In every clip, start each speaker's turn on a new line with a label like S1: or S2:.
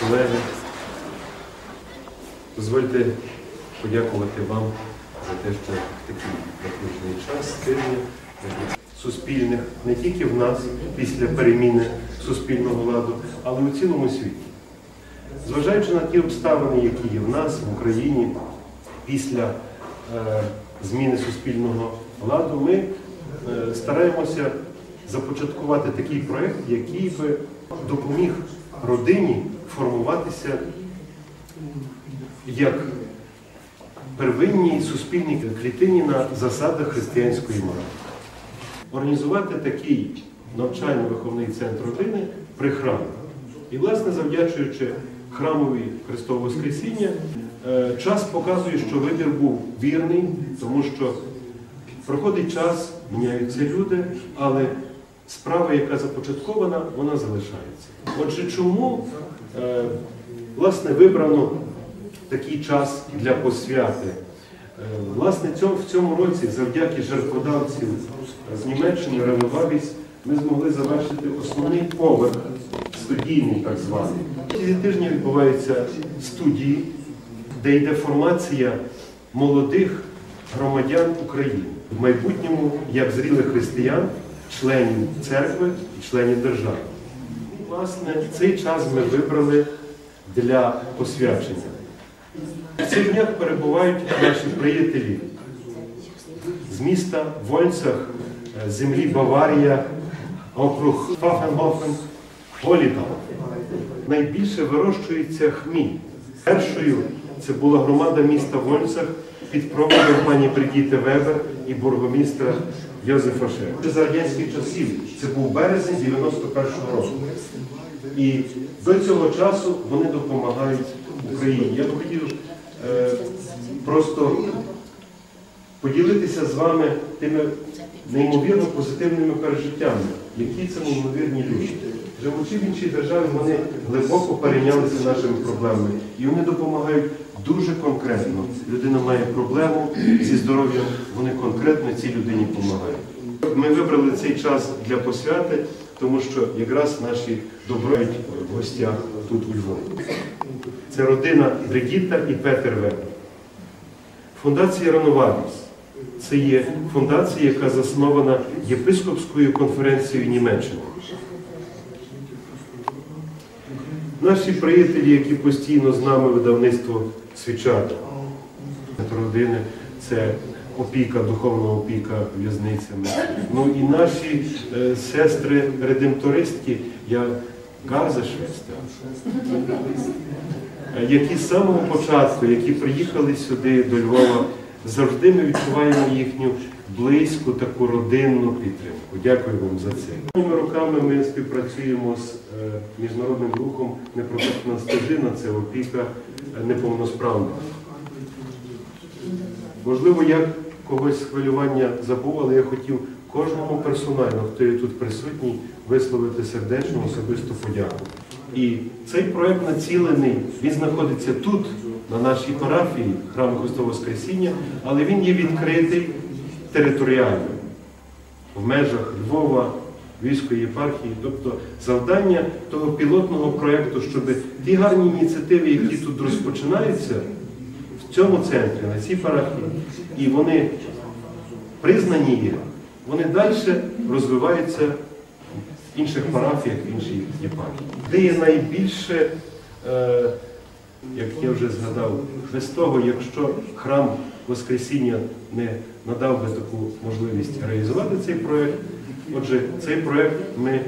S1: колеги, дозвольте подякувати вам за те, що в такий напружений час тижня суспільних не тільки в нас після переміни суспільного ладу, але й у цілому світі. Зважаючи на ті обставини, які є в нас в Україні після е, зміни суспільного ладу, ми е, стараємося започаткувати такий проєкт, який би допоміг родині формуватися як первинній суспільній клітині на засадах християнської моралі. Організувати такий навчально-виховний центр родини при храмі. І, власне, завдячуючи храмові Христового Воскресіння, е, час показує, що вибір був вірний, тому що проходить час, міняються люди, але справа, яка започаткована, вона залишається. Отже, чому е, власне вибрано такий час для посвяти? Е, Власне, в цьому році, завдяки жертводавців з Німеччини, Реновавість, ми змогли завершити основний поверх, студійний так званий. Ці тижні відбуваються студії, де йде формація молодих громадян України в майбутньому як зрілих християн, членів церкви і членів держави. І, власне, цей час ми вибрали для посвячення. В цих днях перебувають наші приятелі з міста Вольцах, е, землі Баварія, округ Фафенгофен, Голідал. Найбільше вирощується хміль. Першою це була громада міста Вольцах під проводом пані Бригіти Вебер і бургомістра Йозефа Шер. За радянських часів це був березень 91-го року. І до цього часу вони допомагають Україні. Я б хотів е, просто поділитися з вами тими неймовірно позитивними пережиттями, які це неймовірні люди. Живучи в іншій державі, вони глибоко перейнялися нашими проблемами і вони допомагають дуже конкретно. Людина має проблему зі здоров'ям, вони конкретно цій людині допомагають. Ми вибрали цей час для посвяти, тому що якраз наші доброють в гостях тут у Львові. Це родина Бригітта і Петер Вебер. Фундація Рановадіс це є фундація, яка заснована єпископською конференцією Німеччини. Наші приятелі, які постійно з нами видавництво свічата, родини, це опіка, духовна опіка в'язницями. Ну і наші е, сестри редемтористки, я Газешвестер, Е, які з самого початку, які приїхали сюди до Львова, завжди ми відчуваємо їхню близьку таку родинну підтримку. Дякую вам за це. Останніми роками ми співпрацюємо з е, міжнародним рухом Непрофесійна стежина, це опіка е, неповносправних. Можливо, я когось хвилювання забув, але я хотів кожному персонально, хто є тут присутній, висловити сердечну особисту подяку. І цей проект націлений, він знаходиться тут, на нашій парафії храму Христового Воскресіння, але він є відкритий територіально в межах Львова, Львівської єпархії. Тобто завдання того пілотного проєкту, щоб ті гарні ініціативи, які тут розпочинаються, в цьому центрі, на цій парафії, і вони признані є, вони далі розвиваються в інших парафіях, в іншій єпархії. Де є найбільше, е, як я вже згадав, без того, якщо храм Воскресіння не надав би таку можливість реалізувати цей проєкт, отже, цей проєкт ми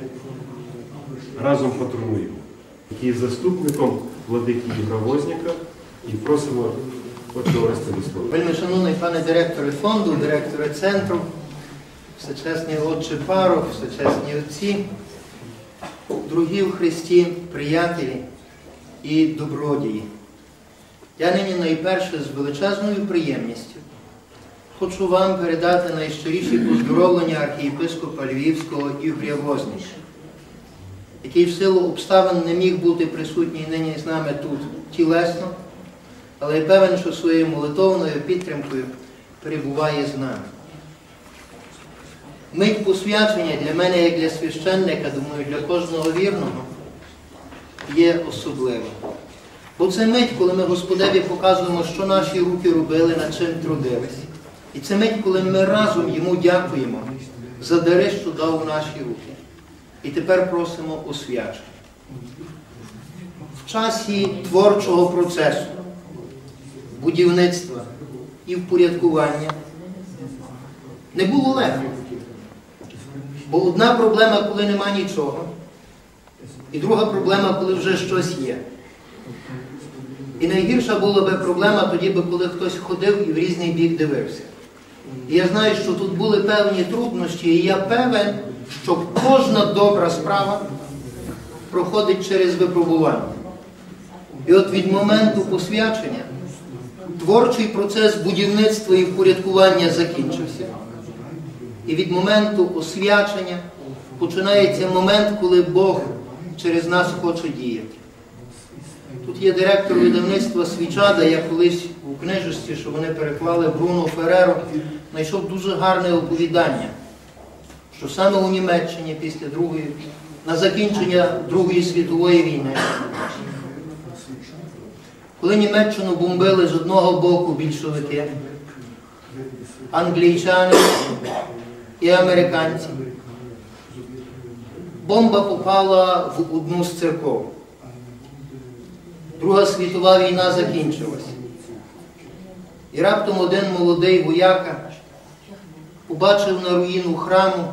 S1: разом патронуємо, який заступником владики Ігра Возняка, і просимо отче Оресте до слова.
S2: Вельми шановний пане директоре фонду, директоре центру, всечесний отче парох, всечесні отці, другі в Христі, приятелі і добродії. Я нині найперше з величезною приємністю хочу вам передати найщиріші поздоровлення архієпископа Львівського Ігоря Возника. який в силу обставин не міг бути присутній нині з нами тут тілесно, але я певен, що своєю молитовною підтримкою перебуває з нами. Мить посвячення для мене, як для священника, думаю, для кожного вірного, є особливим. Бо це мить, коли ми Господеві показуємо, що наші руки робили, над чим трудились. І це мить, коли ми разом йому дякуємо за дари, що дав у наші руки. І тепер просимо освячення. В часі творчого процесу, будівництва і впорядкування не було легко. Бо одна проблема, коли нема нічого, і друга проблема, коли вже щось є. І найгірша була би проблема тоді, би, коли хтось ходив і в різний бік дивився. І я знаю, що тут були певні труднощі, і я певен, що кожна добра справа проходить через випробування. І от від моменту посвячення творчий процес будівництва і впорядкування закінчився. І від моменту освячення починається момент, коли Бог через нас хоче діяти. Тут є директор видавництва Свічада, я колись у книжечці, що вони переклали Бруно Фереро, знайшов дуже гарне оповідання, що саме у Німеччині після Другої, на закінчення Другої світової війни, коли Німеччину бомбили з одного боку більшовики, англійчани і американці, бомба попала в одну з церков. Друга світова війна закінчилась. І раптом один молодий вояка побачив на руїну храму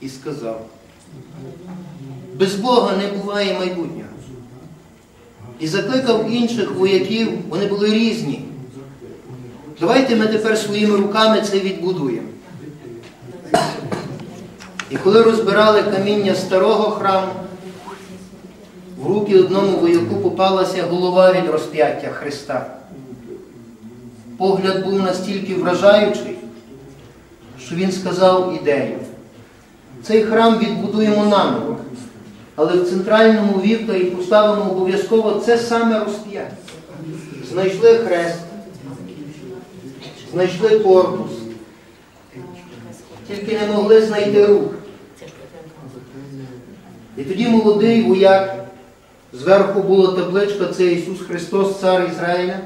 S2: і сказав, без Бога не буває майбутнього. І закликав інших вояків, вони були різні. Давайте ми тепер своїми руками це відбудуємо. І коли розбирали каміння старого храму, в руки одному вояку попалася голова від розп'яття Христа. Погляд був настільки вражаючий, що він сказав ідею. Цей храм відбудуємо наново, але в центральному вівтарі поставимо обов'язково це саме розп'яття. Знайшли хрест, знайшли корпус, тільки не могли знайти рук. І тоді молодий вояк, зверху була табличка це Ісус Христос, Цар Ізраїля,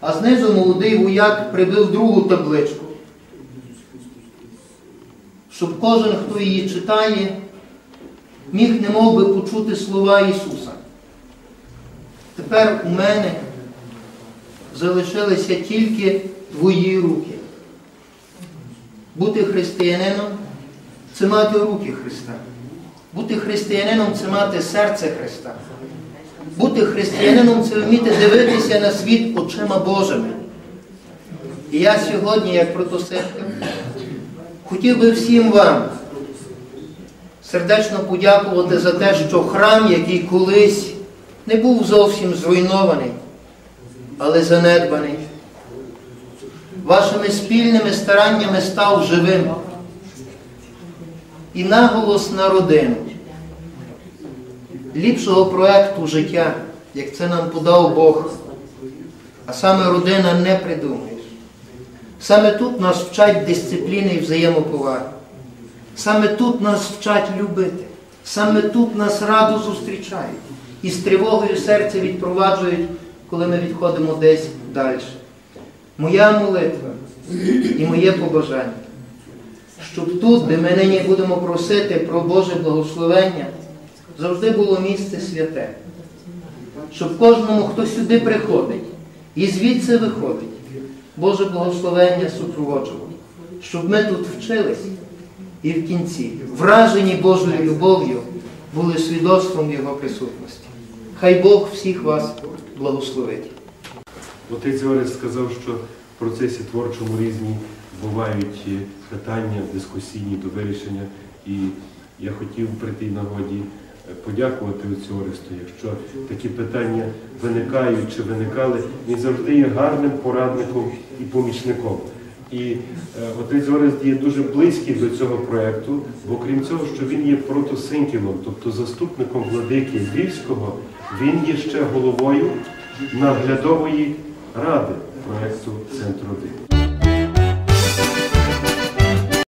S2: а знизу молодий вояк прибив другу табличку, щоб кожен, хто її читає, міг немов би почути слова Ісуса. Тепер у мене залишилися тільки твої руки. Бути християнином це мати руки Христа. Бути християнином це мати серце Христа. Бути християнином це вміти дивитися на світ очима Божими. І я сьогодні, як протосектор, хотів би всім вам сердечно подякувати за те, що храм, який колись не був зовсім зруйнований, але занедбаний, вашими спільними стараннями став живим. І наголос на родину. Ліпшого проекту життя, як це нам подав Бог, а саме родина не придумаєш. Саме тут нас вчать дисципліни і взаємоповаги. Саме тут нас вчать любити. Саме тут нас радо зустрічають. І з тривогою серця відпроваджують, коли ми відходимо десь далі. Моя молитва і моє побажання щоб тут, де ми нині будемо просити про Боже благословення, завжди було місце святе. Щоб кожному, хто сюди приходить і звідси виходить, Боже благословення супроводжувало. Щоб ми тут вчились і в кінці, вражені Божою любов'ю, були свідоцтвом Його присутності. Хай Бог всіх вас благословить.
S1: Отець Орес сказав, що в процесі творчому різні бувають е, питання дискусійні до вирішення. І я хотів при тій нагоді е, подякувати отцю Оресту, якщо такі питання виникають чи виникали, він завжди є гарним порадником і помічником. І е, отець Орест є дуже близький до цього проєкту, бо крім цього, що він є протосинкілом, тобто заступником владики Львівського, він є ще головою наглядової ради проєкту Центр 1.